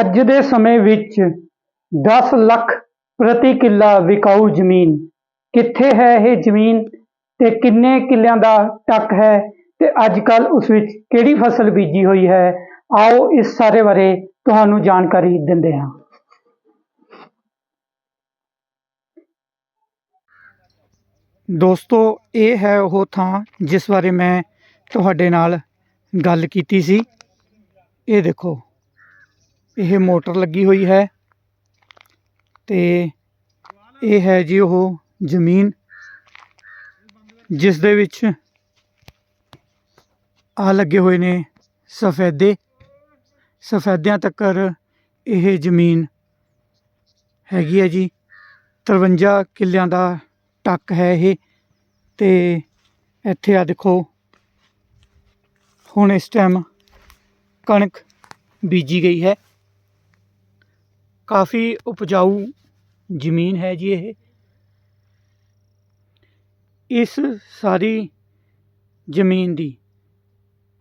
ਅੱਜ ਦੇ ਸਮੇਂ ਵਿੱਚ 10 ਲੱਖ ਪ੍ਰਤੀ ਕਿੱਲਾ ਵਿਕਾਊ ਜ਼ਮੀਨ। ਕਿੱਥੇ ਹੈ ਇਹ ਜ਼ਮੀਨ ਤੇ ਕਿੰਨੇ ਕਿੱਲਿਆਂ ਦਾ ਟੱਕ ਹੈ ਤੇ ਅੱਜ ਕੱਲ ਉਸ ਵਿੱਚ ਕਿਹੜੀ ਫਸਲ ਬੀਜੀ ਹੋਈ ਹੈ, ਆਓ ਇਸ ਸਾਰੇ ਬਾਰੇ ਤੁਹਾਨੂੰ ਜਾਣਕਾਰੀ ਦਿੰਦੇ ਹਾਂ। ਦੋਸਤੋ, ਇਹ ਹੈ ਉਹ ਥਾਂ ਜਿਸ ਬਾਰੇ ਮੈਂ ਤੁਹਾਡੇ ਨਾਲ ਗੱਲ ਕੀਤੀ ਸੀ। ਇਹ ਦੇਖੋ। ਇਹ ਮੋਟਰ ਲੱਗੀ ਹੋਈ ਹੈ ਤੇ ਇਹ ਹੈ ਜੀ ਉਹ ਜ਼ਮੀਨ, ਜਿਸ ਦੇ ਵਿੱਚ ਆ ਲੱਗੇ ਹੋਏ ਨੇ ਸਫੈਦੇ। ਸਫੈਦਿਆਂ ਤੱਕ ਇਹ ਜ਼ਮੀਨ ਹੈਗੀ ਹੈ ਜੀ। 53 ਕਿੱਲਿਆਂ ਦਾ ਟੱਕ ਹੈ ਇਹ ਤੇ ਇੱਥੇ ਆ ਦੇਖੋ, ਹੁਣ ਇਸ ਟਾਈਮ ਕਣਕ ਬੀਜੀ ਗਈ ਹੈ। ਕਾਫੀ ਉਪਜਾਊ ਜ਼ਮੀਨ ਹੈ ਜੀ ਇਹ। ਇਸ ਸਾਰੀ ਜ਼ਮੀਨ ਦੀ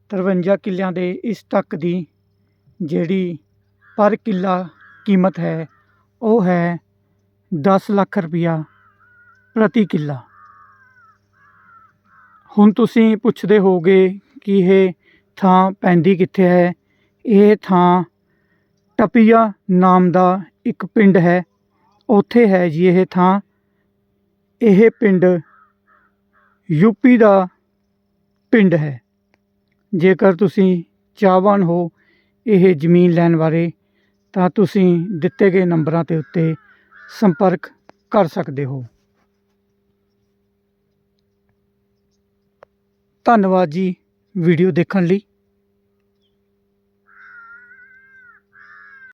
53 ਕਿੱਲਿਆਂ ਦੇ ਇਸ ਤੱਕ ਦੀ ਜਿਹੜੀ ਪਰ ਕਿੱਲਾ ਕੀਮਤ ਹੈ, ਉਹ ਹੈ 10 ਲੱਖ ਰੁਪਇਆ ਪ੍ਰਤੀ ਕਿੱਲਾ। ਹੁਣ ਤੁਸੀਂ ਪੁੱਛਦੇ ਹੋਗੇ ਕਿ ਇਹ ਥਾਂ ਪੈਂਦੀ ਕਿੱਥੇ ਹੈ? ਇਹ ਥਾਂ ਟਪੀਆ ਨਾਮ ਦਾ ਇੱਕ ਪਿੰਡ ਹੈ। ਉੱਥੇ ਹੈ ਜੀ ਇਹ ਥਾਂ। ਇਹ ਪਿੰਡ ਯੂਪੀ ਦਾ ਪਿੰਡ ਹੈ। ਜੇਕਰ ਤੁਸੀਂ ਚਾਹਵਾਨ ਹੋ ਇਹ ਜ਼ਮੀਨ ਲੈਣ ਬਾਰੇ, ਤਾਂ ਤੁਸੀਂ ਦਿੱਤੇ ਗਏ ਨੰਬਰਾਂ ਤੇ ਉੱਤੇ ਸੰਪਰਕ ਕਰ ਸਕਦੇ ਹੋ। ਧੰਨਵਾਦ ਜੀ ਵੀਡੀਓ ਦੇਖਣ ਲਈ।